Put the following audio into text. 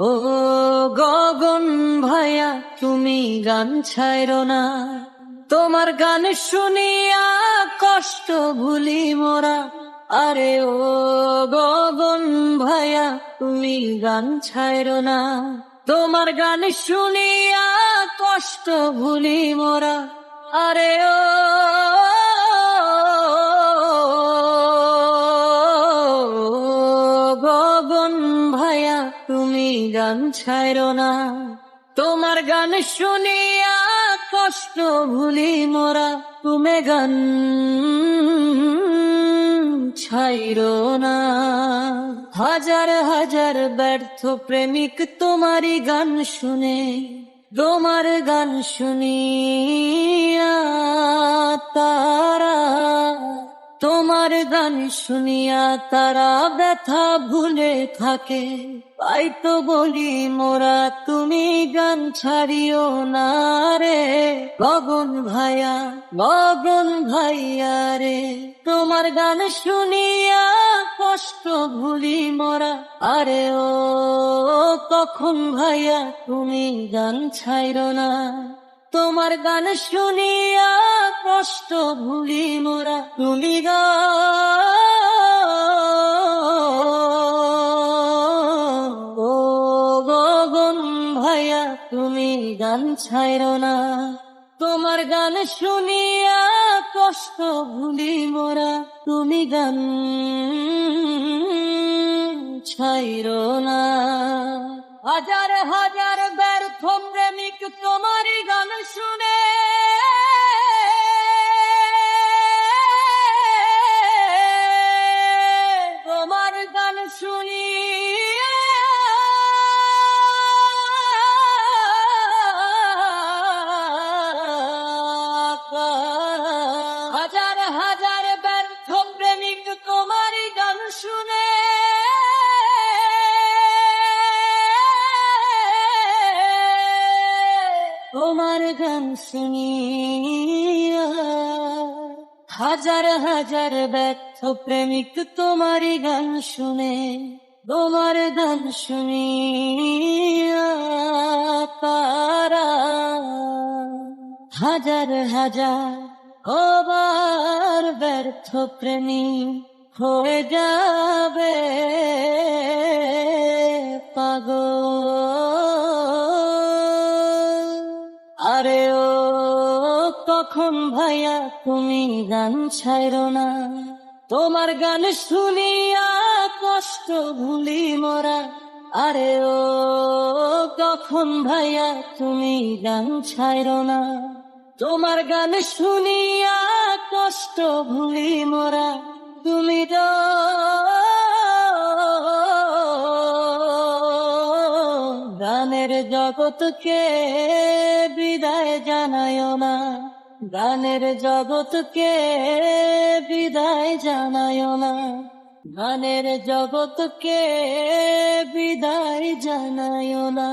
ও গগন ভাইয়া তুমি গান ছাইরো না। তোমার গান শুনিয়া কষ্ট ভুলি মোরা। আরে ও গগন ভাইয়া তুমি গান ছাইরো না। তোমার গান শুনিয়া কষ্ট ভুলি মোরা। আরে ও গান ছাইরো না। তোমার গান শুনিয়া কষ্ট ভুলি মোরা। তুমি গান ছাইরো না। হাজার হাজার ব্যর্থ প্রেমিক তোমারই গান শুনে। তোমার গান শুনিয়া তারা তোমার গান শুনিয়া তারা ব্যথা ভুলে থাকে। তাই তো বলি মোরা, তুমি গান ছাড়িও না রে। গগন ভাইয়া গগন ভাইয়া রে। তোমার গান শুনিয়া কষ্ট ভুলি মোরা। আরে ও, কখন ভাইয়া তুমি গান ছাইরো না। তোমার গান শুনিয়া কষ্ট ভুলি মোরা তুমি গগন ভাইয়া, তুমি গান ছাইরো না। তোমার গান শুনিয়া কষ্ট ভুলি মোরা তুমি গান ছাইরো না। হাজার হাজার হাজার হাজার ব্যর্থ প্রেমিক তোমারই গান শুনে। তোমার গান শুনিয়া হাজার হাজার ব্যর্থ প্রেমিক তোমারই গান শুনে। তোমার গান শুনিয়া তারা হাজার হাজার হবার ব্যর্থ প্রেমী হয়ে যাবে পাগল। আরে ও, কখন ভাইয়া তুমি গান ছাইরো না? তোমার গান শুনিয়া কষ্ট ভুলি মোরা। আরে ও, কখন ভাইয়া তুমি গান ছাইরো না? তোমার গান শুনিয়া কষ্ট ভুলি মোরা, তুমি তো গানের জগৎকে বিদায় জানায় না, গানের জগৎকে বিদায় জানায় না, গানের জগৎকে বিদায় জানায় না।